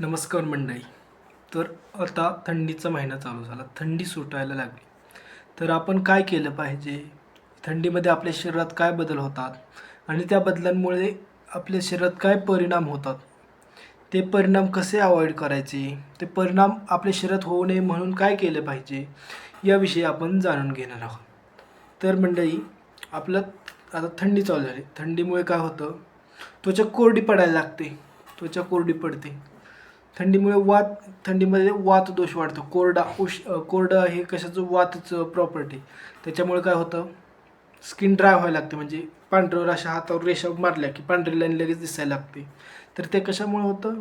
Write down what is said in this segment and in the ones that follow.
नमस्कार मंडळी. तर आता थंडीचा महिना चालू झाला. थंडी सुटायला लागली. तर आपण काय केलं पाहिजे? थंडीमध्ये आपल्या शरीरात काय बदल होतात? आणि त्या बदलांमुळे आपल्या शरीरात काय परिणाम होतात? ते परिणाम कसे अवॉइड करायचे? ते परिणाम आपल्या शरीरात होऊ नये म्हणून काय केलं पाहिजे? याविषयी आपण जाणून घेणार आहोत. तर मंडळी आपलं आता थंडी चालू झाली. थंडीमुळे काय होतं? त्वचा कोरडी पडायला लागते. त्वचा कोरडी पडते. थंडीमुळे वात थंडीमध्ये वात दोष वाढतो. कोरडा उश कोरडा हे कशाचं? वातचं प्रॉपर्टी त्याच्यामुळे काय होतं? स्किन ड्राय व्हायला लागते. म्हणजे पांढऱ्यावर अशा हातावर रेषा मारल्या की पांढरी लाईन लगेच दिसायला लागते. तर ते कशामुळे होतं?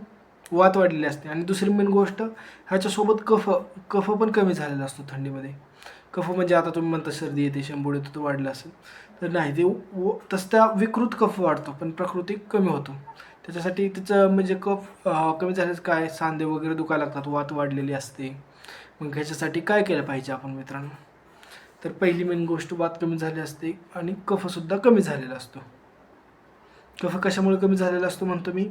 वात वाढलेली असते. आणि दुसरी मेन गोष्ट ह्याच्यासोबत कफ कफ पण कमी झालेला असतो थंडीमध्ये. कफ म्हणजे आता तुम्ही म्हणता सर्दी येते शंभर येतो तो वाढला असेल. तर नाही ते व तसं त्या विकृत कफ वाढतो पण प्राकृतिक कमी होतो. त्याच्यासाठी तिचं म्हणजे कफ कमी झाल्यास काय? सांधे वगैरे दुखायला लागतात वात वाढलेली असते. मग ह्याच्यासाठी काय केलं पाहिजे आपण मित्रांनो? तर पहिली मेन गोष्ट वात कमी झाली असते आणि कफसुद्धा कमी झालेला असतो. कफ कशामुळे कमी झालेला असतो म्हणतो मी?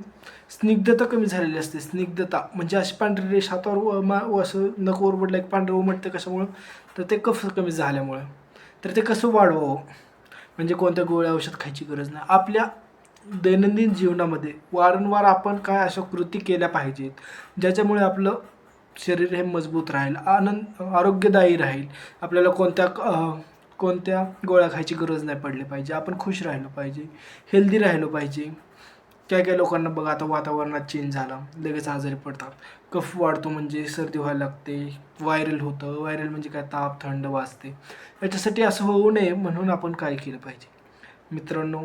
स्निग्धता कमी झालेली असते. स्निग्धता म्हणजे अशी पांढरी रेष हातावर व- मा व असं नकोवर पडलं एक पांढरं उमटतं कशामुळं? तर ते कफ कमी झाल्यामुळं. तर ते कसं वाढवावं? म्हणजे कोणत्या गोळ्या औषध खायची गरज नाही. आपल्या दैनंदिन जीवनामध्ये वारंवार आपण काय अशा कृती केल्या पाहिजेत ज्याच्यामुळे आपलं शरीर हे मजबूत राहील आनंद आरोग्यदायी राहील. आपल्याला कोणत्या कोणत्या गोळ्या खायची गरज नाही पडली पाहिजे. आपण खुश राहिलो पाहिजे हेल्दी राहिलो पाहिजे. काय काय लोकांना बघा आता वातावरणात चेंज झाला लगेच आजारी पडतात. कफ वाढतो म्हणजे सर्दी व्हायला लागते व्हायरल होतं. व्हायरल म्हणजे काय? ताप थंड वाजते. याच्यासाठी असं होऊ नये म्हणून आपण काय केलं पाहिजे? मित्रांनो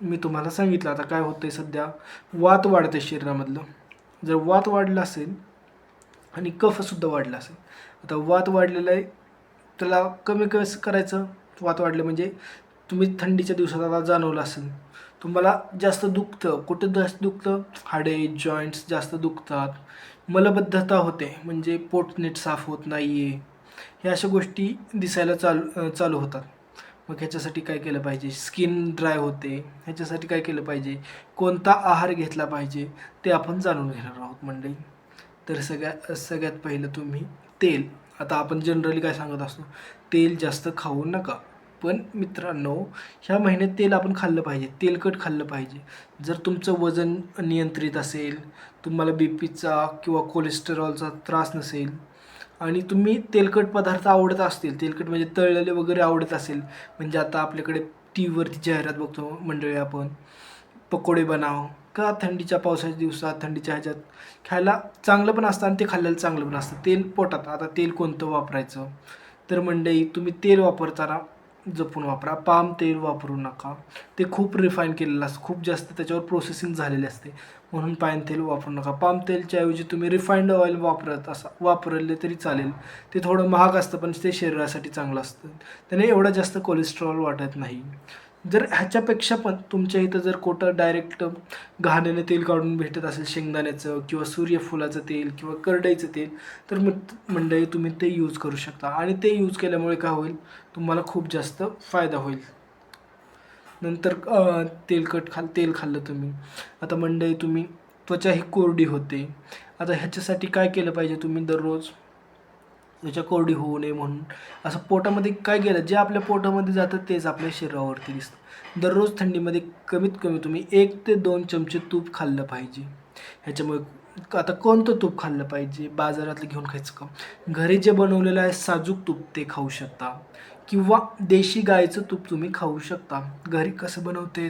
मी तुम्हाला सांगितलं आता काय होतं आहे सध्या. वात वाढते शरीरामधलं. जर वात वाढलं असेल आणि कफसुद्धा वाढला असेल आता वात वाढलेलं आहे त्याला कमी कसं करायचं? वात वाढलं म्हणजे तुम्ही थंडीच्या दिवसात आता जाणवलं असेल तुम्हाला जास्त दुखतं. कुठं जास्त दुखतं? हाडे जॉईंट्स जास्त दुखतात. मलबद्धता होते म्हणजे पोट नीट साफ होत नाही आहे ह्या अशा गोष्टी दिसायला चालू चालू होतात. मग ह्याच्यासाठी काय केलं पाहिजे? स्किन ड्राय होते. ह्याच्यासाठी काय केलं पाहिजे? कोणता आहार घेतला पाहिजे? ते आपण जाणून घेणार आहोत मंडळी. तर सगळ्या सगळ्यात पहिलं तुम्ही तेल. आता आपण जनरली काय सांगत असतो? तेल जास्त खाऊ नका. पण मित्रांनो ह्या महिन्यात तेल आपण खाल्लं पाहिजे. तेलकट खाल्लं पाहिजे. जर तुमचं वजन नियंत्रित असेल तुम्हाला बी पीचा किंवा कोलेस्टेरॉलचा त्रास नसेल आणि तुम्ही तेलकट पदार्थ आवडत असतील तेलकट म्हणजे तळलेले वगैरे आवडत असेल म्हणजे आता आपल्याकडे टी व्हीवरती जाहिरात बघतो मंडळी आपण पकोडे बनाव का थंडीच्या पावसाच्या दिवसात थंडीच्या ह्याच्यात खायला चांगलं पण असतं आणि ते खाल्लेलं चांगलं पण असतं. तेल पोटात आता तेल कोणतं वापरायचं? तर मंडळी तुम्ही तेल वापरताना जपून वापरा. पाम तेल वापरू नका. ते खूप रिफाईन केलेलं असतं. खूप जास्त त्याच्यावर प्रोसेसिंग झालेली असते. म्हणून पाम तेल वापरू नका. पाम तेलच्या ऐवजी तुम्ही रिफाईंड ऑइल वापरत असा वापरले तरी चालेल. ते थोडं महाग असतं पण ते शरीरासाठी चांगलं असतं. त्याने एवढं जास्त कोलेस्ट्रॉल वाटत नाही. जर ह्याच्यापेक्षा पण तुमच्या इथं जर कोटं डायरेक्ट घाण्याने तेल काढून भेटत असेल शेंगदाण्याचं किंवा सूर्यफुलाचं तेल किंवा करडईचं तेल तर मग मंडळी तुम्ही ते यूज करू शकता. आणि ते यूज केल्यामुळे काय होईल? तुम्हाला खूप जास्त फायदा होईल. नंतर तेलकट खाल तेल खाल्लं तुम्ही. आता मंडळी तुम्ही त्वचा ही कोरडी होते. आता ह्याच्यासाठी काय केलं पाहिजे तुम्ही दररोज? त्वचा कोरडी होऊ नये म्हणून. असं पोटामध्ये काय गेलं जे आपल्या पोटामध्ये जातं तेच आपल्या शरीरावरती दिसतं. दररोज थंडीमध्ये कमीत कमी तुम्ही एक ते दोन चमचे तूप खाल्लं पाहिजे. ह्याच्यामुळे आता कोणतं तूप खाल्लं पाहिजे? बाजारातलं घेऊन खायचं का? घरी जे बनवलेलं आहे साजूक तूप ते खाऊ शकता. किंवा देशी गायचं तूप तुम्ही खाऊ शकता. घरी कसं बनवते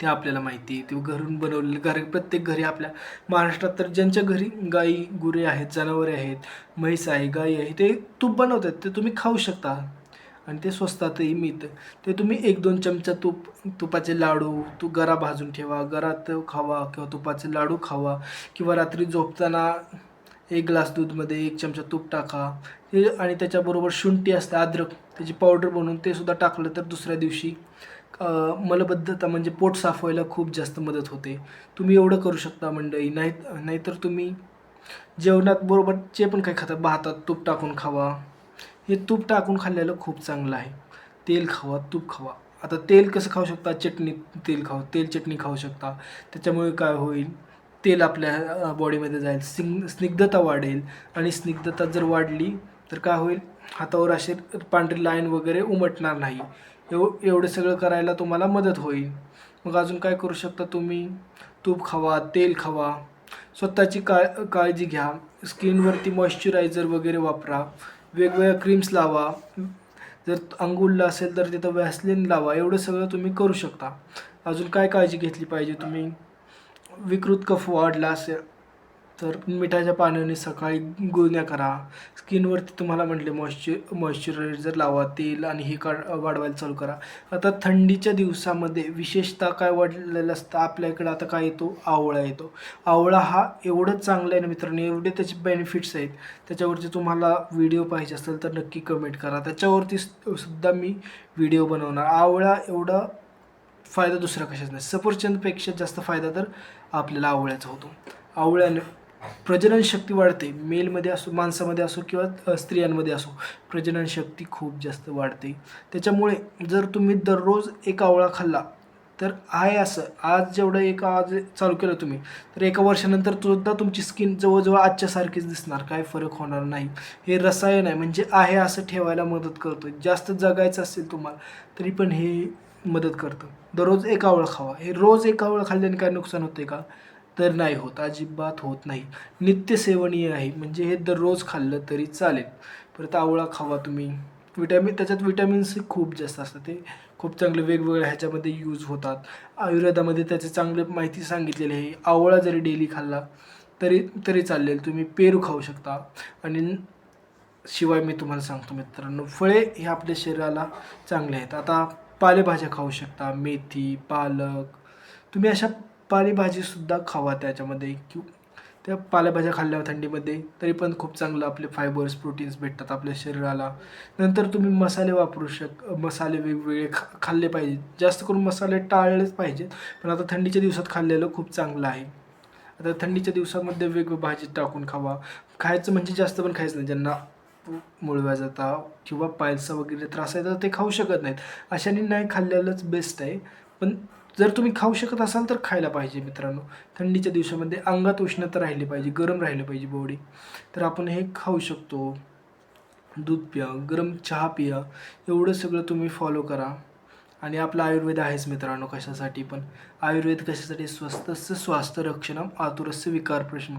ते आपल्याला माहिती आहे. ते घरून बनवलेलं घर प्रत्येक घरी आपल्या महाराष्ट्रात तर ज्यांच्या घरी गाई गुरे आहेत जनावरे आहेत म्हैस आहे गाई आहे ते तूप बनवतात. ते तुम्ही खाऊ शकता. आणि ते स्वस्तातही मिळतं. ते तुम्ही एक दोन चमचा तूप तुपाचे लाडू तू गरा भाजून ठेवा गरात खावा किंवा तुपाचे लाडू खावा किंवा रात्री झोपताना एक ग्लास दूधमध्ये एक चमचा तूप टाका. आणि त्याच्याबरोबर शुंठी असते अद्रक त्याची पावडर बनवून ते सुद्धा टाकलं तर दुसऱ्या दिवशी मलबद्धता म्हणजे पोट साफ व्हायला खूप जास्त मदत होते. तुम्ही एवढं करू शकता मंडळी नाही नाहीतर तुम्ही जेवणात बरोबर जे पण काही खाता भातात तूप टाकून खावा. हे तूप टाकून खाल्लेलं खूप चांगलं आहे. तेल खावा तूप खावा. आता तेल कसं खाऊ शकता? चटणी तेल खाऊ तेल चटणी खाऊ शकता. त्याच्यामुळे काय होईल? तेल आपल्या बॉडीमध्ये जाईल. स्निग स्निग्धता वाढेल. आणि स्निग्धता जर वाढली तर काय होईल? हातावर असे पांढरी लाईन वगैरे उमटणार नाही. एव एवढं सगळं करायला तुम्हाला मदत होईल. मग अजून काय करू शकता तुम्ही? तूप खावा तेल खावा. स्वतःची का काळजी घ्या. स्किनवरती मॉइश्चरायझर वगैरे वापरा. वेगवेगळ्या क्रीम्स लावा. जर अंगुलला असेल तर तिथं वॅसलिन लावा. एवढं सगळं तुम्ही करू शकता. अजून काय काळजी घेतली पाहिजे तुम्ही? विकृत कफ वाढला असेल तर मिठाच्या पाण्याने सकाळी गुळण्या करा. स्किनवरती तुम्हाला म्हटले मॉइश्चर मॉइश्चरायझर लावा तेल आणि हे काढ वाढवायला चालू करा. आता थंडीच्या दिवसामध्ये विशेषतः काय वाढलेलं असतं? आपल्या इकडं आता काय येतो? आवळा येतो. आवळा हा एवढंच चांगला आहे ना मित्रांनो एवढे त्याचे बेनिफिट्स आहेत. त्याच्यावरती तुम्हाला व्हिडिओ पाहिजे असेल तर नक्की कमेंट करा. त्याच्यावरती सुद्धा मी व्हिडिओ बनवणार. आवळा एवढा फायदा दुसरा कशाच नाही. सफरचंदपेक्षा जास्त फायदा तर आपल्याला आवळ्याचा होतो. आवळ्याने प्रजनन शक्ती वाढते. मेलमध्ये असो माणसामध्ये असो किंवा स्त्रियांमध्ये असो प्रजनन शक्ती खूप जास्त वाढते. त्याच्यामुळे जर तुम्ही दररोज एक आवळा खाल्ला तर आहे असं. आज जेवढं एक आज चालू केलं तुम्ही तर एका वर्षानंतर सुद्धा तुमची स्किन जवळजवळ आजच्यासारखीच दिसणार. काय फरक होणार नाही. हे रसायन आहे म्हणजे आहे असं ठेवायला मदत करतो जास्त जगायचं असेल तुम्हाला तरी पण हे मदत करतं. दररोज एक आवळ खावा. हे रोज एक आवळ खाल्ल्याने काय नुकसान होते का? तर नाही होत अजिबात होत नाही. नित्य सेवनीय आहे म्हणजे हे दररोज खाल्लं तरी चालेल. परत आवळा खावा तुम्ही. विटॅमिन त्याच्यात विटॅमिन सी खूप जास्त असतं ते. खूप चांगले वेगवेगळ्या ह्याच्यामध्ये यूज होतात. आयुर्वेदामध्ये त्याचे चांगले माहिती सांगितलेली आहे. आवळा जरी डेली खाल्ला तरी तरी चालेल. तुम्ही पेरू खाऊ शकता. आणि शिवाय मी तुम्हाला सांगतो मित्रांनो फळे हे आपल्या शरीराला चांगले आहेत. आता पालेभाज्या खाऊ शकता मेथी पालक. तुम्ही अशा पालेभाजीसुद्धा खावा त्याच्यामध्ये. किंवा त्या पालेभाज्या खाल्ल्यावर थंडीमध्ये तरी पण खूप चांगलं आपले फायबर्स प्रोटीन्स भेटतात आपल्या शरीराला. नंतर तुम्ही मसाले वापरू शक मसाले वेगवेगळे खा खाल्ले पाहिजेत. जास्त करून मसाले टाळलेच पाहिजेत. पण आता थंडीच्या दिवसात खाल्लेलं खूप चांगलं आहे. आता थंडीच्या दिवसामध्ये वेगवेगळ्या भाजी टाकून खावा. खायचं म्हणजे जास्त पण खायचं नाही. ज्यांना मुळव्या जाता किंवा पायलचा वगैरे त्रास आहे तर ते खाऊ शकत नाहीत. अशाने नाही खाल्लेलंच बेस्ट आहे. पण जर तुम्ही खाऊ शकत असाल तर खायला पाहिजे मित्रांनो. थंडीच्या दिवसामध्ये अंगात उष्णता राहिली पाहिजे गरम राहिली पाहिजे बॉडी तर आपण हे खाऊ शकतो. दूध प्या गरम चहा पिया एवढं सगळं तुम्ही फॉलो करा. आणि आपला आयुर्वेद आहेच मित्रांनो कशासाठी पण. आयुर्वेद कशासाठी? स्वस्तस्य स्वास्थ्य रक्षणम आतुरस्य विकार प्रश्न.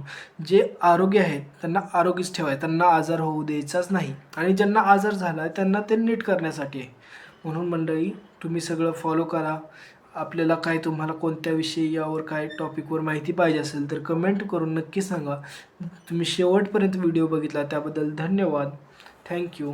जे आरोग्य आहेत त्यांना आरोग्यच ठेवाय त्यांना आजार होऊ द्यायचाच नाही. आणि ज्यांना आजार झाला आहे त्यांना ते नीट करण्यासाठी आहे. म्हणून मंडळी तुम्ही सगळं फॉलो करा. आपल्याला काय तुम्हाला कोणत्या विषयी यावर काय टॉपिकवर माहिती पाहिजे असेल तर कमेंट करून नक्की सांगा. तुम्ही शेवटपर्यंत व्हिडिओ बघितला त्याबद्दल धन्यवाद. थँक्यू